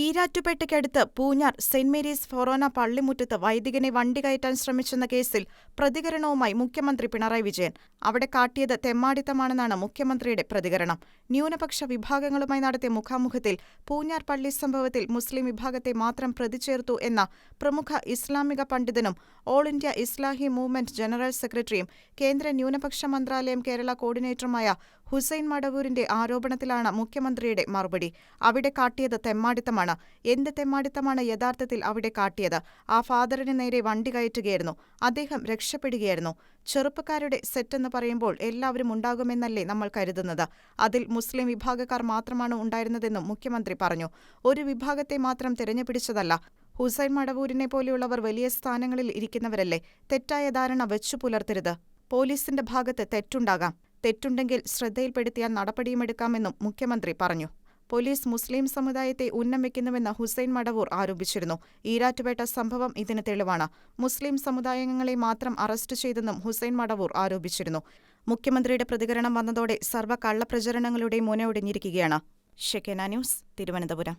ഈരാറ്റുപേട്ടയ്ക്കടുത്ത് Poonjar saint Mary's forane പള്ളിമുറ്റത്ത് വൈദികനെ വണ്ടി കയറ്റാൻ ശ്രമിച്ചെന്ന കേസിൽ പ്രതികരണവുമായി മുഖ്യമന്ത്രി പിണറായി വിജയൻ. അവിടെ കാട്ടിയത് തെമ്മാടിത്തമാണെന്നാണ് മുഖ്യമന്ത്രിയുടെ പ്രതികരണം. ന്യൂനപക്ഷ വിഭാഗങ്ങളുമായി നടത്തിയ മുഖാമുഖത്തിൽ പൂഞ്ഞാർ പള്ളി സംഭവത്തിൽ മുസ്ലിം വിഭാഗത്തെ മാത്രം പ്രതിചേർത്തു എന്ന പ്രമുഖ ഇസ്ലാമിക പണ്ഡിതനും all India Islahi movement general സെക്രട്ടറിയും കേന്ദ്ര ന്യൂനപക്ഷ മന്ത്രാലയം കേരള കോർഡിനേറ്ററുമായ ഹുസൈൻ മടവൂരിന്റെ ആരോപണത്തിലാണ് മുഖ്യമന്ത്രിയുടെ മറുപടി. അവിടെ കാട്ടിയത് തെമ്മാടിത്തമാണ്. എന്ത് തെമ്മാടിത്തമാണ് യഥാർത്ഥത്തിൽ അവിടെ കാട്ടിയത്? ആ ഫാദറിന് നേരെ വണ്ടി കയറ്റുകയായിരുന്നു. അദ്ദേഹം രക്ഷപ്പെടുകയായിരുന്നു. ചെറുപ്പക്കാരുടെ സെറ്റെന്ന് പറയുമ്പോൾ എല്ലാവരും ഉണ്ടാകുമെന്നല്ലേ നമ്മൾ കരുതുന്നത്. അതിൽ മുസ്ലിം വിഭാഗക്കാർ മാത്രമാണ് ഉണ്ടായിരുന്നതെന്നും മുഖ്യമന്ത്രി പറഞ്ഞു. ഒരു വിഭാഗത്തെ മാത്രം തിരഞ്ഞുപിടിച്ചതല്ല. ഹുസൈൻ മടവൂരിനെ പോലെയുള്ളവർ വലിയ സ്ഥാനങ്ങളിൽ ഇരിക്കുന്നവരല്ലേ? തെറ്റായ ധാരണ വെച്ചു പുലർത്തരുത്. പോലീസിന്റെ ഭാഗത്ത് തെറ്റുണ്ടാകാം. തെറ്റുണ്ടെങ്കിൽ ശ്രദ്ധയിൽപ്പെടുത്തിയാൽ നടപടിയുമെടുക്കാമെന്നും മുഖ്യമന്ത്രി പറഞ്ഞു. പോലീസ് മുസ്ലിം സമുദായത്തെ ഉന്നം വെക്കുന്നുവെന്ന് ഹുസൈൻ മടവൂർ ആരോപിച്ചിരുന്നു. ഈരാറ്റുപേട്ട സംഭവം ഇതിന് തെളിവാണ്. മുസ്ലിം സമുദായങ്ങളെ മാത്രം അറസ്റ്റ് ചെയ്തെന്നും ഹുസൈൻ മടവൂർ ആരോപിച്ചിരുന്നു. മുഖ്യമന്ത്രിയുടെ പ്രതികരണം വന്നതോടെ സർവ കള്ളപ്രചരണങ്ങളുടെ മുനയൊടിഞ്ഞിരിക്കുകയാണ് ഷെക്കേന ന്യൂസ് തിരുവനന്തപുരം.